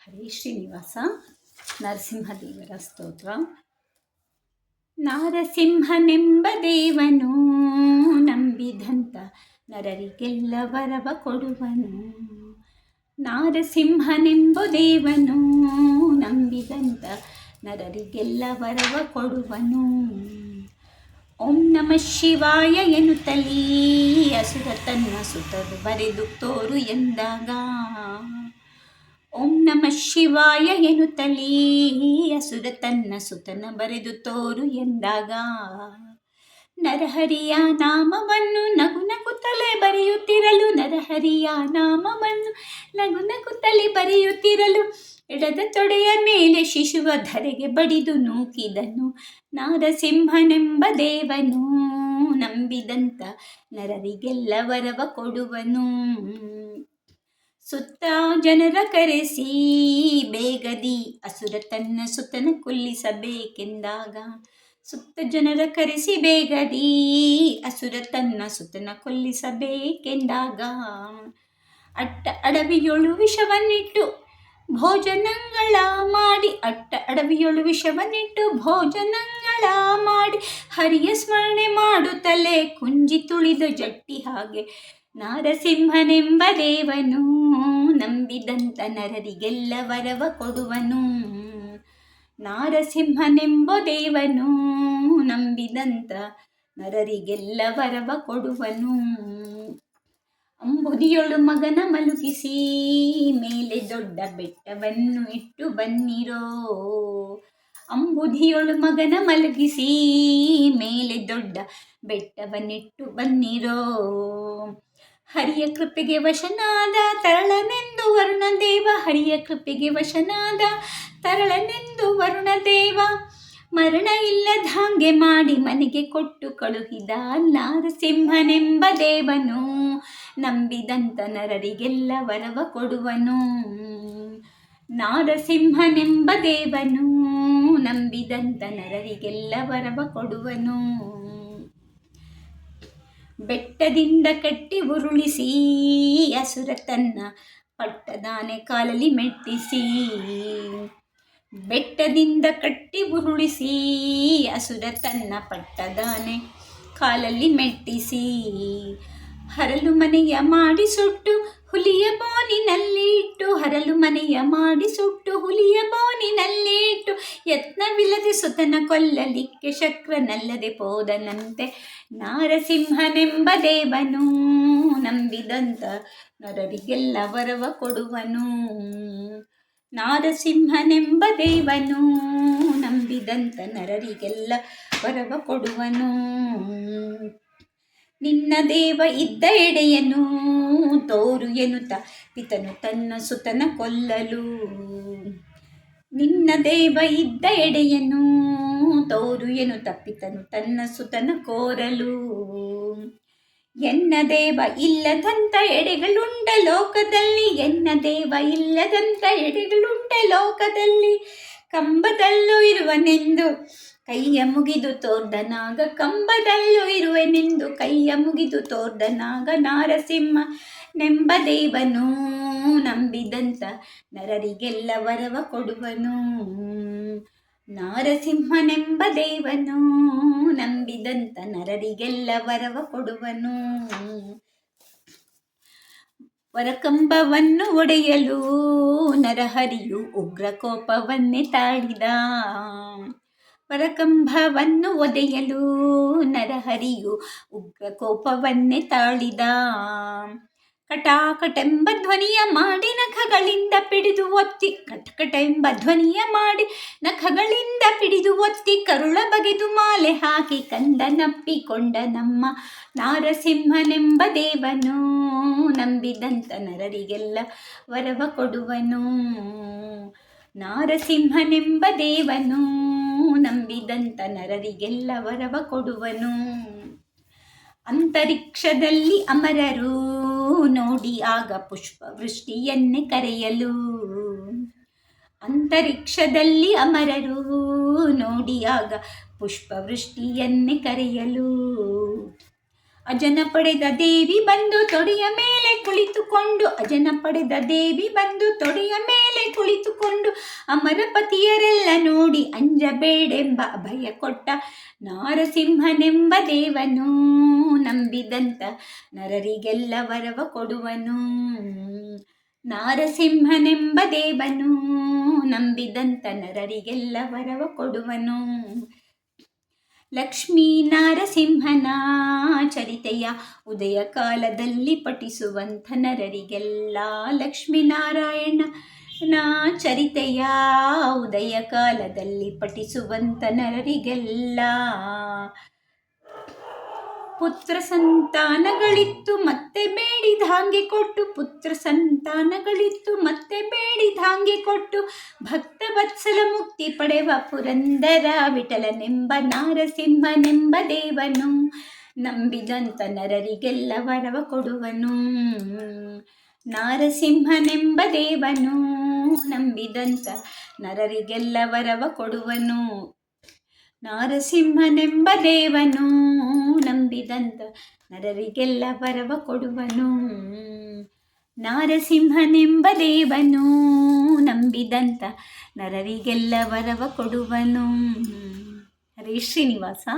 ಹರೇ ಶ್ರೀನಿವಾಸ, ನರಸಿಂಹದೇವರ ಸ್ತೋತ್ರ. ನಾರಸಿಂಹನೆಂಬ ದೇವನು ನಂಬಿದಂತ ನರರಿಗೆಲ್ಲ ವರವ ಕೊಡುವನು. ನಾರಸಿಂಹನೆಂಬ ದೇವನು ನಂಬಿದಂತ ನರರಿಗೆಲ್ಲ ವರವ ಕೊಡುವನು. ಓಂ ನಮ ಶಿವಾಯ ಎನ್ನುತ್ತಲೀ ಅಸುರ ತನ್ನ ಸುತರು ಬರೆದು ತೋರು ಎಂದಾಗ ಓಂ ನಮ ಶಿವಾಯ ಎನ್ನುತ್ತಲೀ ಅಸುರ ತನ್ನ ಸುತನ ಬರೆದು ತೋರು ಎಂದಾಗ. ನರಹರಿಯ ನಾಮವನ್ನು ನಗು ನಗುತ್ತಲೇ ಬರೆಯುತ್ತಿರಲು, ನರಹರಿಯ ನಾಮವನ್ನು ನಗು ನಗುತ್ತಲೇ ಬರೆಯುತ್ತಿರಲು, ಎಡದ ತೊಡೆಯ ಮೇಲೆ ಶಿಶುವ ಧರೆಗೆ ಬಡಿದು ನೂಕಿದನು ನಾರಸಿಂಹನೆಂಬ ದೇವನು. ನಂಬಿದಂತ ನರರಿಗೆಲ್ಲ ವರವ ಕೊಡುವನು. ಸುತ್ತ ಜನರ ಕರೆಸಿ, ಬೇಗದಿ ಅಸುರ ತನ್ನ ಸುತನ ಕೊಲ್ಲಿಸಬೇಕೆಂದಾಗ, ಸುತ್ತ ಜನರ ಕರೆಸಿ, ಬೇಗದಿ ಅಸುರ ತನ್ನ ಸುತನ ಕೊಲ್ಲಿಸಬೇಕೆಂದಾಗ, ಅಟ್ಟ ಅಡವಿಯೊಳು ವಿಷವನ್ನಿಟ್ಟು ಭೋಜನಗಳ ಮಾಡಿ, ಅಟ್ಟ ಅಡವಿಯೊಳು ವಿಷವನ್ನಿಟ್ಟು ಭೋಜನಗಳ ಮಾಡಿ, ಹರಿಯ ಸ್ಮರಣೆ ಮಾಡುತ್ತಲೇ ಕುಂಜಿ ತುಳಿದ ಜಟ್ಟಿ ಹಾಗೆ ನಾರಸಿಂಹನೆಂಬ ದೇವನು, ನಂಬಿದಂತ ನರರಿಗೆಲ್ಲ ವರವ ಕೊಡುವನು. ನಾರಸಿಂಹನೆಂಬ ದೇವನು, ನಂಬಿದಂತ ನರರಿಗೆಲ್ಲ ವರವ ಕೊಡುವನು. ಅಂಬುದಿಯೊಳು ಮಗನ ಮಲಗಿಸಿ ಮೇಲೆ ದೊಡ್ಡ ಬೆಟ್ಟವನ್ನು ಇಟ್ಟು ಬನ್ನಿರೋ. ಅಂಬುದಿಯೊಳು ಮಗನ ಮಲಗಿಸಿ ಮೇಲೆ ದೊಡ್ಡ ಬೆಟ್ಟವನ್ನಿಟ್ಟು ಬನ್ನಿರೋ. ಹರಿಯ ಕೃಪೆಗೆ ವಶನಾದ ತರಳನೆಂದು ವರುಣದೇವ ಹರಿಯ ಕೃಪೆಗೆ ವಶನಾದ ತರಳನೆಂದು ವರುಣದೇವ ಮರಣ ಇಲ್ಲದ ಹಾಗೆ ಮಾಡಿ ಮನೆಗೆ ಕೊಟ್ಟು ಕಳುಹಿದ ನಾರಸಿಂಹನೆಂಬ ದೇವನು, ನಂಬಿದಂತ ನರರಿಗೆಲ್ಲ ವರವ ಕೊಡುವನು. ನಾರಸಿಂಹನೆಂಬ ದೇವನು, ನಂಬಿದಂತ ನರರಿಗೆಲ್ಲ ವರವ ಕೊಡುವನು. ಬೆಟ್ಟದಿಂದ ಕಟ್ಟಿ ಉರುಳಿಸಿ ಹಸುರ ತನ್ನ ಪಟ್ಟದಾನೆ ಕಾಲಲ್ಲಿ ಮೆಟ್ಟಿಸಿ. ಬೆಟ್ಟದಿಂದ ಕಟ್ಟಿ ಉರುಳಿಸಿ ಹಸುರ ತನ್ನ ಪಟ್ಟದಾನೆ ಕಾಲಲ್ಲಿ ಮೆಟ್ಟಿಸಿ. ಹರಲು ಮನೆಯ ಮಾಡಿ ಸುಟ್ಟು ಹುಲಿಯ ಬೋನಿನಲ್ಲಿ ಇಟ್ಟು ಹರಲು ಮನೆಯ ಮಾಡಿ ಸುಟ್ಟು ಹುಲಿಯ ಇಟ್ಟು ಯತ್ನವಿಲ್ಲದೆ ಸುತನ ಕೊಲ್ಲಲಿಕ್ಕೆ ಶಕ್ರನಲ್ಲದೆ ಪೋದನಂತೆ ನಾರಸಿಂಹನೆಂಬ ದೇವನು ನಂಬಿದಂತ ನರರಿಗೆಲ್ಲ ವರವ ಕೊಡುವನು ನಾರಸಿಂಹನೆಂಬ ದೇವನು ನಂಬಿದಂತ ನರರಿಗೆಲ್ಲ ವರವ ಕೊಡುವನು ನಿನ್ನ ದೇವ ಇದ್ದ ಎಡೆಯನು ತೋರು ಎನ್ನುತ್ತ ಪಿತನು ತನ್ನ ಸುತನ ಕೊಲ್ಲಲು. ನಿನ್ನ ದೇವ ಇದ್ದ ಎಡೆಯನು, ತೋರು ಏನು ತಪ್ಪಿತನು ತನ್ನ ಸುತನ ಕೋರಲು. ಎನ್ನ ದೇವ ಇಲ್ಲದಂತ ಎಡೆಗಳುಂಡ ಲೋಕದಲ್ಲಿ, ಎನ್ನ ದೇವ ಇಲ್ಲದಂತ ಎಡೆಗಳುಂಡ ಲೋಕದಲ್ಲಿ. ಕಂಬದಲ್ಲೂ ಇರುವನೆಂದು ಕೈಯ ಮುಗಿದು ತೋರ್ದನಾಗ, ಕಂಬದಲ್ಲೂ ಇರುವೆನೆಂದು ಕೈಯ ಮುಗಿದು ತೋರ್ದನಾಗ ನಾರಸಿಂಹ ನೆಂಬ ದೇವನು ನಂಬಿದಂತ ನರರಿಗೆಲ್ಲ ವರವ ಕೊಡುವನು. ನಾರಸಿಂಹನೆಂಬ ದೇವನು ನಂಬಿದಂತ ನರರಿಗೆಲ್ಲ ವರವ ಕೊಡುವನು. ವರಕಂಬವನ್ನು ಒಡೆಯಲು ನರಹರಿಯು ಉಗ್ರ ಕೋಪವನ್ನೇ ತಾಳಿದ. ವರಕಂಬವನ್ನು ಒದೆಯಲು ನರಹರಿಯು ಉಗ್ರ ಕೋಪವನ್ನೇ ತಾಳಿದ. ಕಟಾಕಟೆಂಬ ಧ್ವನಿಯ ಮಾಡಿ ನಖಗಳಿಂದ ಪಿಡಿದು ಒತ್ತಿ ಕಟಕಟ ಎಂಬ ಧ್ವನಿಯ ಮಾಡಿ ನಖಗಳಿಂದ ಪಿಡಿದು ಒತ್ತಿ ಕರುಳ ಬಗೆದು ಮಾಲೆ ಹಾಕಿ ಕಂದನಪ್ಪಿಕೊಂಡ ನಮ್ಮ ನಾರಸಿಂಹನೆಂಬ ದೇವನು. ನಂಬಿದಂತ ನರರಿಗೆಲ್ಲ ವರವ ಕೊಡುವನು. ನಾರಸಿಂಹನೆಂಬ ದೇವನು. ನಂಬಿದಂತ ನರರಿಗೆಲ್ಲ ವರವ ಕೊಡುವನು. ಅಂತರಿಕ್ಷದಲ್ಲಿ ಅಮರರು. ನೋಡಿ ಆಗ ಪುಷ್ಪ ವೃಷ್ಟಿಯನ್ನೇ ಕರೆಯಲು. ಅಂತರಿಕ್ಷದಲ್ಲಿ ಅಮರರು ನೋಡಿ ಆಗ ಪುಷ್ಪವೃಷ್ಟಿಯನ್ನೇ ಕರೆಯಲು. ಅಜನ ಪಡೆದ ದೇವಿ ಬಂದು ತೊಡೆಯ ಮೇಲೆ ಕುಳಿತುಕೊಂಡು, ಅಜನ ಪಡೆದ ದೇವಿ ಬಂದು ತೊಡೆಯ ಮೇಲೆ ಕುಳಿತುಕೊಂಡು, ಅಮರಪತಿಯರೆಲ್ಲ ನೋಡಿ ಅಂಜಬೇಡೆಂಬ ಅಭಯ ಕೊಟ್ಟ ನಾರಸಿಂಹನೆಂಬ ದೇವನು ನಂಬಿದಂತ ನರರಿಗೆಲ್ಲ ವರವ ಕೊಡುವನು. ನಾರಸಿಂಹನೆಂಬ ದೇವನು ನಂಬಿದಂತ ನರರಿಗೆಲ್ಲ ವರವ ಕೊಡುವನು. ಲಕ್ಷ್ಮೀ ನಾರಸಿಂಹನ ಚರಿತೆಯ ಉದಯ ಕಾಲದಲ್ಲಿ ಪಠಿಸುವಂಥ ನರರಿಗೆಲ್ಲ ಲಕ್ಷ್ಮೀನಾರಾಯಣ ನಾ ಚರಿತೆಯ ಉದಯ ಕಾಲದಲ್ಲಿ ಪಠಿಸುವಂಥ ನರರಿಗೆಲ್ಲ ಪುತ್ರ ಸಂತಾನಗಳಿತ್ತು, ಮತ್ತೆ ಬೇಡಿದ ಹಾಗೆ ಕೊಟ್ಟು. ಪುತ್ರ ಸಂತಾನಗಳಿತ್ತು, ಮತ್ತೆ ಬೇಡಿದ ಹಾಗೆ ಕೊಟ್ಟು. ಭಕ್ತ ವತ್ಸಲ ಮುಕ್ತಿ ಪಡೆವ ಪುರಂದರ ವಿಠಲನೆಂಬ ನಾರಸಿಂಹನೆಂಬ ದೇವನು. ನಂಬಿದಂತ ನರರಿಗೆಲ್ಲ ವರವ ಕೊಡುವನು. ನಾರಸಿಂಹನೆಂಬ ದೇವನು. ನಂಬಿದಂತ ನರರಿಗೆಲ್ಲ ವರವ ಕೊಡುವನು. ನಾರಸಿಂಹನೆಂಬ ದೇವನು ನಂಬಿದಂತ ನರರಿಗೆಲ್ಲ ವರವ ಕೊಡುವನು. ನಾರಸಿಂಹನೆಂಬ ದೇವನು ನಂಬಿದಂತ ನರರಿಗೆಲ್ಲ ವರವ ಕೊಡುವನು. ಹರೇ ಶ್ರೀನಿವಾಸ.